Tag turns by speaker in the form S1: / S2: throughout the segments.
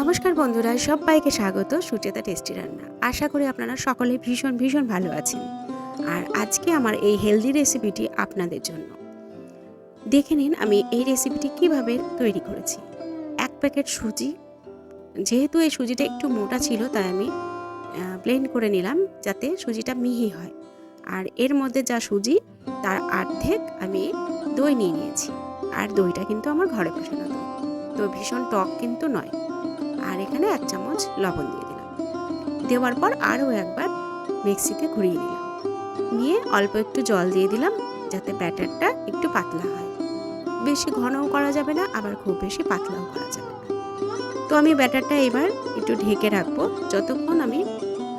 S1: নমস্কার বন্ধুরা, সবাইকে স্বাগত সুচেতা টেস্টি রান্না। আশা করি আপনারা সকলে ভীষণ ভীষণ ভালো আছেন। আর আজকে আমার এই হেলদি রেসিপিটি আপনাদের জন্য। দেখে নিন আমি এই রেসিপিটি কীভাবে তৈরি করেছি। এক প্যাকেট সুজি, যেহেতু এই সুজিটা একটু মোটা ছিল, তাই আমি ব্লেন্ড করে নিলাম যাতে সুজিটা মিহি হয়। আর এর মধ্যে যা সুজি, তার অর্ধেক আমি দই নিয়ে নিয়েছি। আর দইটা কিন্তু আমার ঘরে বসানো তো ভীষণ টক কিন্তু নয়। আর এখানে এক চামচ লবণ দিয়ে দিলাম। দেওয়ার পর আরও একবার মিক্সিতে ঘুরিয়ে নিলাম। নিয়ে অল্প একটু জল দিয়ে দিলাম যাতে ব্যাটারটা একটু পাতলা হয়। বেশি ঘনও করা যাবে না আবার খুব বেশি পাতলাও করা যাবে না। তো আমি ব্যাটারটা এবার একটু ঢেকে রাখব। যতক্ষণ আমি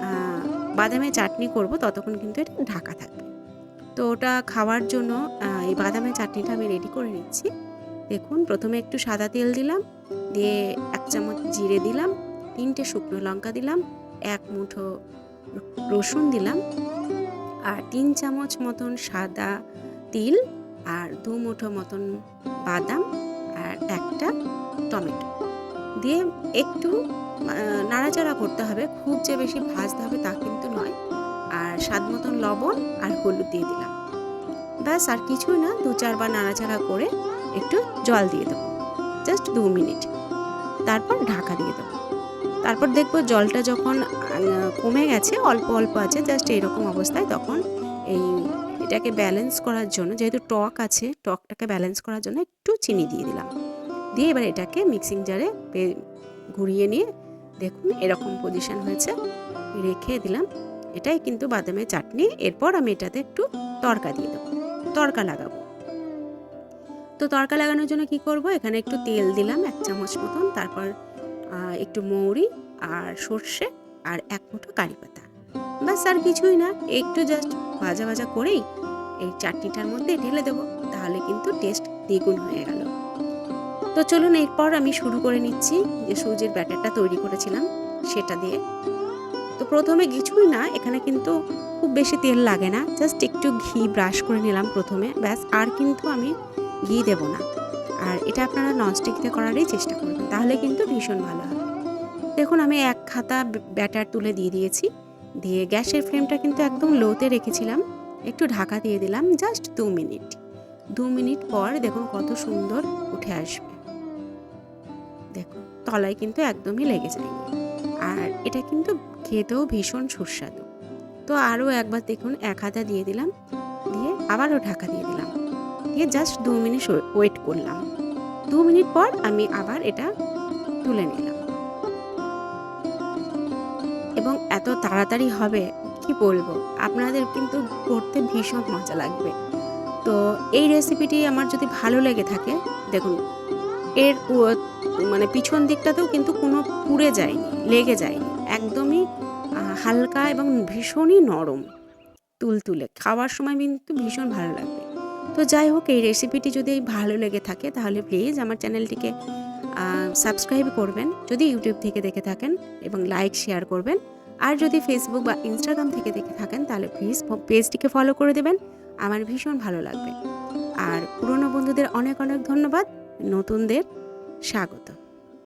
S1: আহ, বাদামের চাটনি করব ততক্ষণ কিন্তু এটা ঢাকা থাকবে। তো ওটা খাওয়ার জন্য এই বাদামের চাটনিটা আমি রেডি করে নিচ্ছি। দেখুন, প্রথমে একটু সাদা তেল দিলাম, দিয়ে এক চামচ জিরে দিলাম, তিনটে শুকনো লঙ্কা দিলাম, এক মুঠো রসুন দিলাম, আর তিন চামচ মতন সাদা তিল, আর দু মুঠো মতন বাদাম, আর একটা টমেটো। দিয়ে একটু নাড়াচাড়া করতে হবে, খুব যে বেশি ভাজতে হবে তা কিন্তু নয়। আর স্বাদ মতন লবণ আর হলুদ দিয়ে দিলাম। ব্যাস, আর কিছুই না দু চারবার নাড়াচাড়া করে একটু জল দিয়ে দেবো। জাস্ট দু মিনিট। তারপর ঢাকা দিয়ে দেবো। তারপর দেখব জলটা যখন কমে গেছে, অল্প অল্প আছে, জাস্ট এরকম অবস্থায় তখন এই এটাকে ব্যালেন্স করার জন্য, যেহেতু টক আছে, টকটাকে ব্যালেন্স করার জন্য একটু চিনি দিয়ে দিলাম। দিয়ে এবার এটাকে মিক্সিং জারে ঘুরিয়ে নিয়ে দেখুন এরকম পজিশন হয়েছে। রেখে দিলাম। এটাই কিন্তু বাদামের চাটনি। এরপর আমি এটাতে একটু তড়কা দিয়ে দেবো। তড়কা লাগাবো। তো তড়কা লাগানোর জন্য কি করব? এখানে একটু তেল দিলাম, এক চামচ মতন। তারপর একটু মৌরি আর সর্ষে আর এক মুঠো কারি পাতা। ব্যাস, আর কিছুই না। একটু জাস্ট ভাজা ভাজা করেই এই চাটনিটার মধ্যে ঢেলে দেবো। তাহলে কিন্তু টেস্ট দ্বিগুণ হয়ে গেল। তো চলুন, এরপর আমি শুরু করে নিচ্ছি যে সুজির ব্যাটারটা তৈরি করেছিলাম সেটা দিয়ে। তো প্রথমে কিছুই না, এখানে কিন্তু খুব বেশি তেল লাগে না। জাস্ট একটু ঘি ব্রাশ করে নিলাম প্রথমে। ব্যাস, আর কিন্তু আমি ঘি দেবো না। আর এটা আপনারা ননস্টিকতে করারই চেষ্টা করবেন, তাহলে কিন্তু ভীষণ ভালো হবে। দেখুন, আমি এক খাতা ব্যাটার তুলে দিয়ে দিয়েছি। দিয়ে গ্যাসের ফ্লেমটা কিন্তু একদম লোতে রেখেছিলাম। একটু ঢাকা দিয়ে দিলাম জাস্ট দু মিনিট। দু মিনিট পর দেখুন কত সুন্দর উঠে আসবে। দেখুন, তলায় কিন্তু একদমই লেগে যায়নি আর এটা কিন্তু খেতেও ভীষণ সুস্বাদু। তো আরও একবার দেখুন, এক হাতা দিয়ে দিলাম। দিয়ে আবারও ঢাকা দিয়ে দিলাম। দিয়ে জাস্ট দু মিনিট ওয়েট করলাম। দু মিনিট পর আমি আবার এটা তুলে নিলাম। এবং এত তাড়াতাড়ি হবে, কি বলব? আপনাদের কিন্তু করতে ভীষণ মজা লাগবে। তো এই রেসিপিটি আমার যদি ভালো লেগে থাকে, দেখুন, এর মানে পিছন দিকটাতেও কিন্তু কোনো পুড়ে যায়নি, লেগে যায়নি। একদমই হালকা এবং ভীষণই নরম। তুলতুলে, খাওয়ার সময় কিন্তু ভীষণ ভালো লাগবে। তো যাই হোক, এই রেসিপিটি যদি ভালো লেগে থাকে, তাহলে প্লিজ আমার চ্যানেলটিকে সাবস্ক্রাইব করবেন। যদি ইউটিউব থেকে দেখে থাকেন এবং লাইক শেয়ার করবেন। আর যদি ফেসবুক বা ইনস্টাগ্রাম থেকে দেখে থাকেন, তাহলে প্লিজ পেজটিকে ফলো করে দেবেন। আমার ভীষণ ভালো লাগবে। আর পুরনো বন্ধুদের অনেক অনেক ধন্যবাদ। নতুনদের স্বাগত।